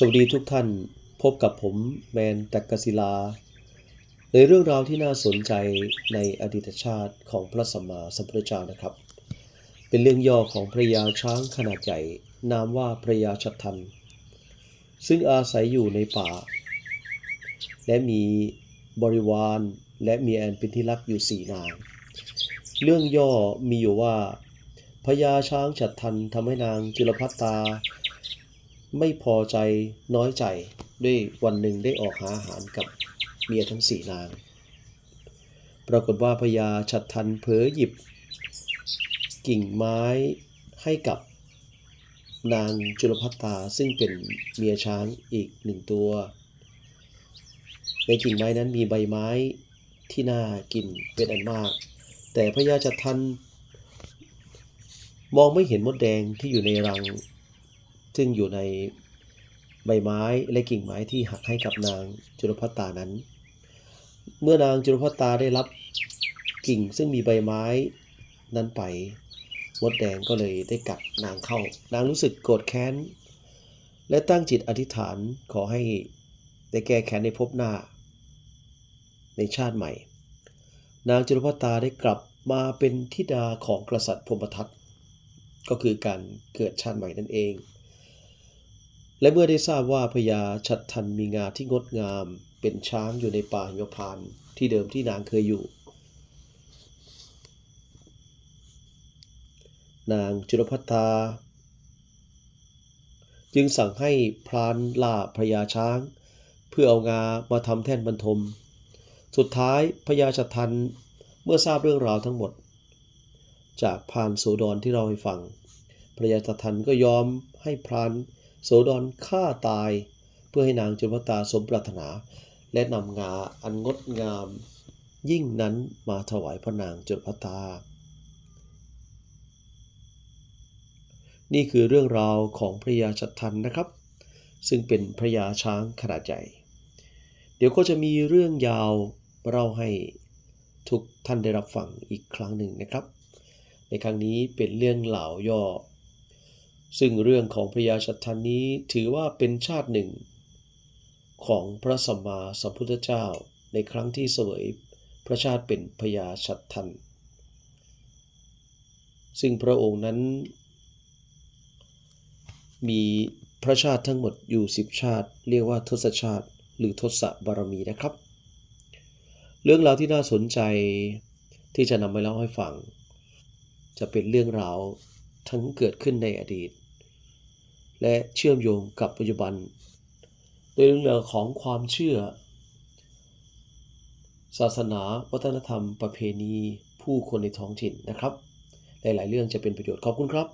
สวัสดีทุกท่านพบกับผมแมนตักกศิลา ในเรื่องราวที่น่าสนใจในอดีตชาติของพระสัมมาสัมพุทธเจ้านะครับ เป็นเรื่องย่อของพระยาช้างขนาดใหญ่นามว่าพระยาชัดทัน ซึ่งอาศัยอยู่ในป่า และมีบริวารและมีแอนเป็นที่รักอยู่สี่นาง เรื่องย่อมีอยู่ว่าพญาช้างฉัดทันทำให้นางจุลพัตตา ไม่พอใจน้อยใจด้วยวันหนึ่งได้ออกหาอาหารกับเมียทั้งสี่นาง ปรากฏว่าพญาฉัดทันเผลอหยิบ กิ่งไม้ให้กับนางจุลพัตตาซึ่งเป็นเมียช้างอีกหนึ่งตัว ในกิ่งไม้นั้นมีใบไม้ที่น่ากินเป็นอันมาก แต่พญาฉัดทัน มองไม่เห็นมดแดงที่อยู่ในรัง ซึ่งอยู่ในใบไม้และกิ่งไม้ที่หักให้กับนางจุลพัตตานั้น เมื่อนางจุลพัตตาได้รับกิ่งซึ่งมีใบไม้นั้นไปมดแดงก็เลยได้กัดนางเข้า นางรู้สึกโกรธแค้น และตั้งจิตอธิษฐานขอให้ได้แก้แค้นในภพหน้า ในชาติใหม่ นางจุลพัตตาได้กลับมาเป็นธิดาของกษัตริย์พรหมทัตก็คือการเกิดชาติใหม่นั่นเอง และเมื่อได้ทราบว่าพญาชัดทันมีงาที่งดงาม เป็นช้างอยู่ในป่าหิมพานต์ที่เดิมที่นางเคยอยู่ นางจุลพัตตาจึงสั่งให้พรานล่าพญาช้าง เพื่อเอางามาทำแท่นบรรทม สุดท้ายพญาชัดทันเมื่อทราบเรื่องราวทั้งหมด จากพรานโสดรที่เราให้ฟังพระยาตทันก็ยอมให้พราน โสดรฆ่าตาย เพื่อให้นางจุลพตาสมปรารถนา และนำงาอันงดงามยิ่งนั้นมาถวายพระนางจุลพตตา นี่คือเรื่องราวของพระยาชัดทันนะครับ ซึ่งเป็นพระยาช้างขนาดใหญ่ เดี๋ยวก็จะมีเรื่องยาวเล่าให้ทุกท่านได้รับฟังอีกครั้งหนึ่งนะครับ ในครั้งนี้เป็นเรื่องเหล่าย่อ ซึ่งเรื่องของพระยาชัดทันนี้ถือว่าเป็นชาติหนึ่ง ของพระสัมมาสัมพุทธเจ้าในครั้งที่เสวยพระชาติเป็นพระยาชัดทัน ซึ่งพระองค์นั้น มีพระชาติทั้งหมดอยู่สิบชาติ เรียกว่าทศชาติ หรือทศบารมีนะครับ เรื่องราวที่น่าสนใจที่จะนำมาเล่าให้ฟัง จะเป็นเรื่องราวทั้งเกิดขึ้นในอดีต และเชื่อมโยงกับปัจจุบัน โดยเรื่องราวของความเชื่อ ศาสนา วัฒนธรรม ประเพณี ผู้คนในท้องถิ่นนะครับ หลาย ๆ เรื่องจะเป็นประโยชน์ขอบคุณครับ